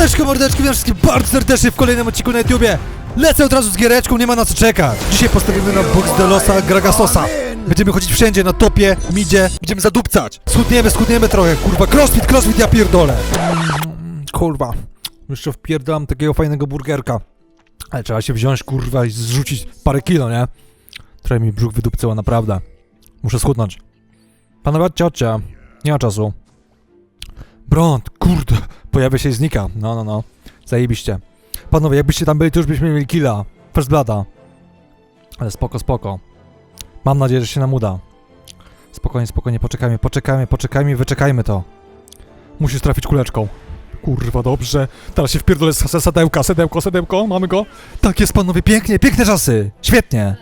Siemaneczko mordeczki, witam wszystkim bardzo serdecznie w kolejnym odcinku na YouTubie. Lecę od razu z giereczką, nie ma na co czekać. Dzisiaj postawimy na Box de Losa Gragasosa. Będziemy chodzić wszędzie, na topie, midzie, będziemy zadupcać. Schudniemy, schudniemy trochę, kurwa, crossfit, crossfit, ja pierdolę. Kurwa, jeszcze wpierdalam takiego fajnego burgerka. Ale trzeba się wziąć, kurwa, i zrzucić parę kilo, nie? Trochę mi brzuch wydupcyło, naprawdę. Muszę schudnąć. Panowie, ciocia, nie ma czasu. Brąd, kurde, pojawia się i znika. No, no, no. Zajebiście. Panowie, jakbyście tam byli, to już byśmy mieli killa. First Blooda. Ale spoko, spoko. Mam nadzieję, że się nam uda. Spokojnie, spokojnie, poczekajmy, poczekajmy, poczekajmy wyczekajmy to. Musisz trafić kuleczką. Kurwa, dobrze. Teraz się wpierdolę z z- sadełka, sedełko, sedełko, mamy go. Tak jest, panowie, pięknie, piękne czasy. Świetnie.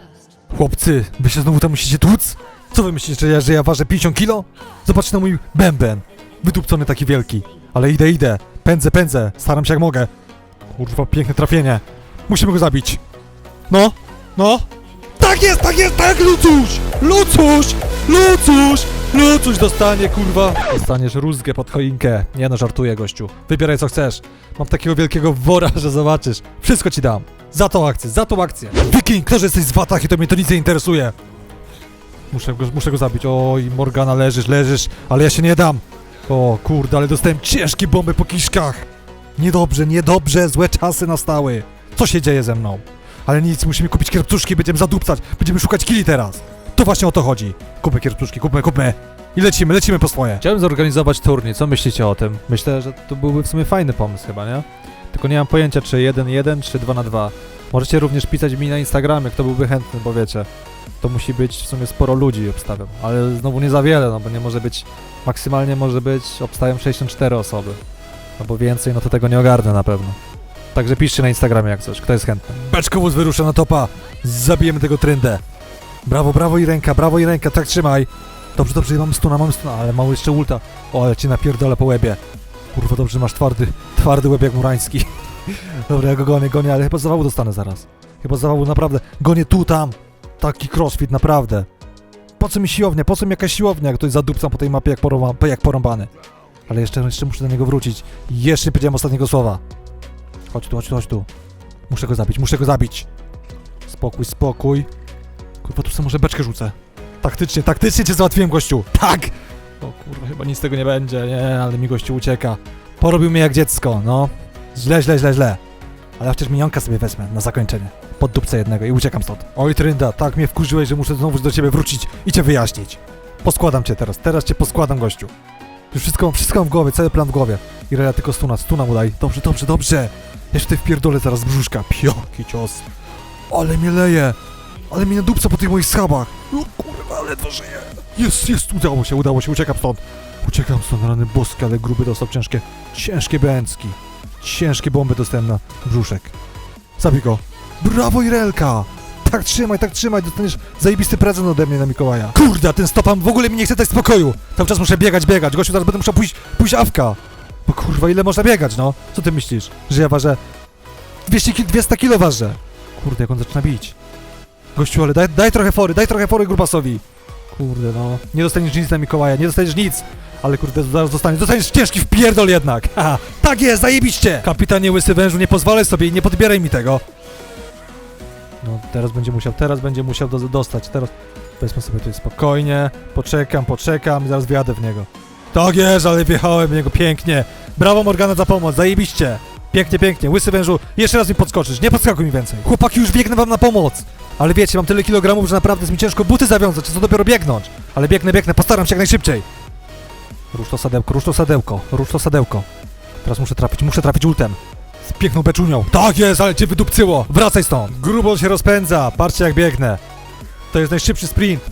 Chłopcy, wy się znowu tam musicie tłuc? Co wy myślicie, że ja, że ja ważę 50 kilo? Zobaczcie na mój bęben. Wydupcony taki wielki. Ale idę, idę. Pędzę, pędzę. Staram się jak mogę. Kurwa, piękne trafienie. Musimy go zabić. No, no. Tak jest, tak jest, tak, Lucuś! Lucuś! Lucuś! Lucuś dostanie, kurwa. Dostaniesz rózgę pod choinkę. Nie no, żartuję, gościu. Wybieraj, co chcesz. Mam takiego wielkiego wora, że zobaczysz. Wszystko ci dam. Za tą akcję, za tą akcję. Wiking, kto, że jesteś z Watach i to mnie to nic nie interesuje. Muszę go, muszę go zabić. Oj, Morgana, leżysz, leżysz, ale ja się nie dam. O kurde, ale dostałem ciężkie bomby po kiszkach. Niedobrze, niedobrze, złe czasy nastały. Co się dzieje ze mną? Ale nic, musimy kupić kierpcuszki, będziemy zadupcać, będziemy szukać kili teraz. To właśnie o to chodzi. Kupmy kierpcuszki, kupmy, kupmy. I lecimy, lecimy po swoje. Chciałem zorganizować turniej, co myślicie o tym? Myślę, że to byłby w sumie fajny pomysł chyba, nie? Tylko nie mam pojęcia, czy 1-1, czy 2 na 2 Możecie również pisać mi na Instagramie, kto byłby chętny, bo wiecie, to musi być w sumie sporo ludzi, obstawiam. Ale znowu nie za wiele, no bo nie może być, maksymalnie może być, obstawiam 64 osoby. No bo więcej, no to tego nie ogarnę na pewno. Także piszcie na Instagramie jak coś, kto jest chętny. Beczkowóz wyrusza na topa, zabijemy tego tryndę. Brawo, brawo i ręka, brawo i ręka, tak trzymaj. Dobrze, dobrze, mam stuna, mam stuna, ale mały jeszcze ulta. O, ale cię napierdolę po łebie. Kurwa, dobrze, masz twardy, twardy łeb jak murański. Dobra, ja go gonię, gonię, ale chyba zawału dostanę zaraz. Chyba zawału, naprawdę. Gonię tu, tam. Taki crossfit, naprawdę. Po co mi siłownia? Po co mi jakaś siłownia, jak ktoś zadupcam po tej mapie jak, porąba, jak porąbany? Ale jeszcze, jeszcze muszę do niego wrócić. Jeszcze nie powiedziałem ostatniego słowa. Chodź tu, chodź tu, chodź tu. Muszę go zabić, muszę go zabić. Spokój, spokój. Kurwa, tu sobie może beczkę rzucę. Taktycznie, taktycznie cię załatwiłem, gościu. Tak! O kurwa, chyba nic z tego nie będzie. Nie, ale mi gościu ucieka. Porobił mnie jak dziecko, no. Źle, źle, źle, źle. Ale chociaż minionka sobie wezmę na zakończenie. Pod dupce jednego i uciekam stąd. Oj, Trynda, tak mnie wkurzyłeś, że muszę znowu do ciebie wrócić i cię wyjaśnić. Poskładam cię teraz, teraz cię poskładam, gościu. Już wszystko, wszystko mam w głowie, cały plan w głowie. I Rela tylko stuna, stuna mu daj. Dobrze, dobrze, dobrze. Jeszcze tutaj wpierdolę zaraz z brzuszka. Pioki cios. Ale mnie leje. Ale mnie dupca po tych moich schabach. No kurwa, ledwo żyję. Jest, jest, udało się, udało się, uciekam stąd. Uciekam stąd, rany boskie, ale gruby dostał ciężkie, ciężkie bęcki. Ciężkie bomby dostałem na brzuszek. Zabij go. Brawo, Irelka! Tak trzymaj, tak trzymaj, dostaniesz zajebisty prezent ode mnie na Mikołaja. Kurde, a ten stopam w ogóle mi nie chce dać spokoju. Cały czas muszę biegać, biegać. Gościu, teraz będę musiał pójść, pójść awka. Bo kurwa, ile można biegać, no? Co ty myślisz? Że ja ważę 200, ki- 200 kilo ważę. Kurde, jak on zaczyna bić. Gościu, ale daj, daj trochę fory, daj trochę fory grupasowi. Kurde, no. Nie dostaniesz nic na Mikołaja, nie dostaniesz nic. Ale kurde, zaraz dostaniesz, dostaniesz ciężki wpierdol jednak. Haha, tak jest, zajebiście. Kapitanie Łysy Wężu, nie pozwalaj sobie i nie podbieraj mi tego. No, teraz będzie musiał, teraz będzie musiał do, dostać, teraz... Weźmy sobie tutaj spokojnie, poczekam, poczekam i zaraz wjadę w niego. Tak jest, ale wjechałem w niego pięknie. Brawo Morgana za pomoc, zajebiście. Pięknie, pięknie. Łysy wężu, jeszcze raz mi podskoczysz, nie podskakuj mi więcej. Chłopaki, już biegnę wam na pomoc. Ale wiecie, mam tyle kilogramów, że naprawdę jest mi ciężko buty zawiązać, co dopiero biegnąć. Ale biegnę, biegnę, postaram się jak najszybciej. Rusz to sadełko, rusz to sadełko, rusz to sadełko. Teraz muszę trafić, muszę trafić ultem. Z piękną beczunią. Tak jest, ale cię wydupcyło. Wracaj stąd. Grubo się rozpędza, patrzcie jak biegnę. To jest najszybszy sprint.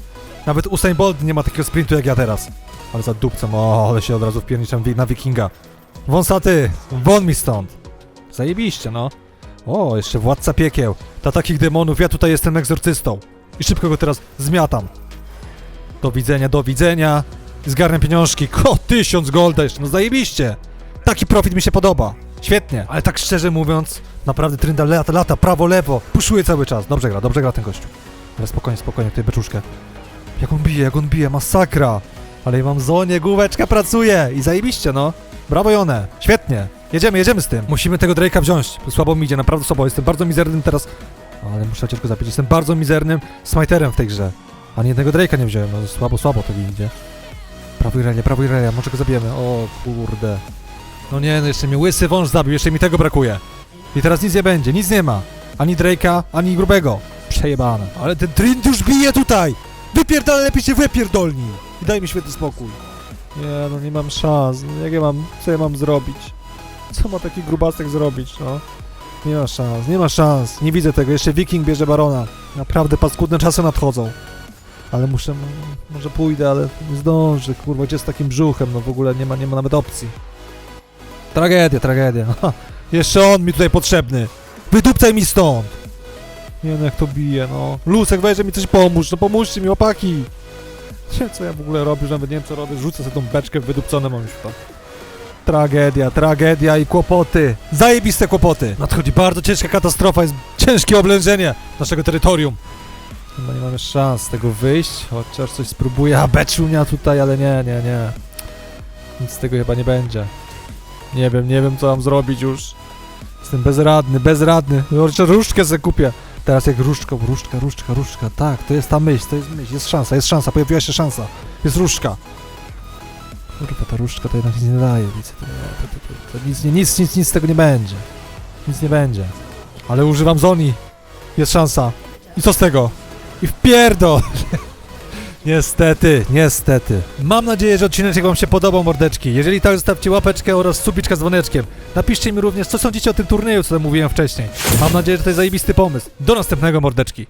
Nawet Usain Bolt nie ma takiego sprintu jak ja teraz. Ale za dupcem, o, ale się od razu wpierniczam na wikinga. Wąsaty, won mi stąd. Zajebiście, no. O, jeszcze władca piekieł. Dla takich demonów ja tutaj jestem egzorcystą. I szybko go teraz zmiatam. Do widzenia, do widzenia. Zgarnę pieniążki. Ko, tysiąc golda jeszcze, no zajebiście. Taki profit mi się podoba. Świetnie. Ale tak szczerze mówiąc, naprawdę Trynda lata, lata, prawo, lewo. Puszuje cały czas. Dobrze gra, dobrze gra ten gościu. Ale spokojnie, spokojnie, tutaj beczuszkę. Jak on bije, jak on bije, masakra. Ale ja mam zonie, główeczka pracuje i zajebiście, no. Brawo Jone, świetnie. Jedziemy, jedziemy z tym. Musimy tego Drake'a wziąć. Słabo mi idzie, naprawdę słabo. Jestem bardzo mizernym teraz. Ale muszę cię tylko zapić. Jestem bardzo mizernym smiterem w tej grze. Ani jednego Drake'a nie wziąłem. No słabo, słabo to idzie. Prawo Irelia, prawo Irelia, może go zabijemy. O kurde. No nie, no jeszcze mnie łysy wąż zabił, jeszcze mi tego brakuje. I teraz nic nie będzie, nic nie ma. Ani Drake'a, ani grubego. Przejebane. Ale ten Trint już bije tutaj! Wypierdolę, lepiej się wypierdolnij! I daj mi świetny spokój. Nie, no nie mam szans. No Jak ja mam, co ja mam zrobić? Co ma taki grubasek zrobić, no? Nie ma szans, nie ma szans. Nie widzę tego. Jeszcze Viking bierze Barona. Naprawdę paskudne czasy nadchodzą. Ale muszę, może pójdę, ale nie zdążę, kurwa, gdzie z takim brzuchem? No w ogóle nie ma, nie ma nawet opcji. Tragedia, tragedia. Ha, jeszcze on mi tutaj potrzebny. Wydupcaj mi stąd! Nie no, jak to bije, no. Lusek, weź, mi coś pomóż, no pomóżcie mi, opaki! Nie co ja w ogóle robię, że nawet nie wiem, co robię. Rzucę sobie tą beczkę, wydupcone mam już to. Tragedia, tragedia i kłopoty. Zajebiste kłopoty. Nadchodzi bardzo ciężka katastrofa, jest ciężkie oblężenie naszego terytorium. Chyba nie mamy szans z tego wyjść, chociaż coś spróbuję. A beczunia tutaj, ale nie, nie, nie. Nic z tego chyba nie będzie. Nie wiem, nie wiem co mam zrobić już. Jestem bezradny, bezradny. Jeszcze różdżkę sobie kupię. Teraz jak różdżka, różdżka, różdżka, różdżka. Tak, to jest ta myśl, to jest myśl. Jest szansa, jest szansa, pojawiła się szansa. Jest różdżka. Kurwa, ta różdżka to jednak nic nie daje. To, to, to, to, to nic, nic, nic, nic z tego nie będzie. Nic nie będzie. Ale używam zoni. Jest szansa. I co z tego? I wpierdol! Niestety, niestety. Mam nadzieję, że odcinek wam się podobał, mordeczki. Jeżeli tak, zostawcie łapeczkę oraz subiczka z dzwoneczkiem. Napiszcie mi również, co sądzicie o tym turnieju, co tam mówiłem wcześniej. Mam nadzieję, że to jest zajebisty pomysł. Do następnego, mordeczki.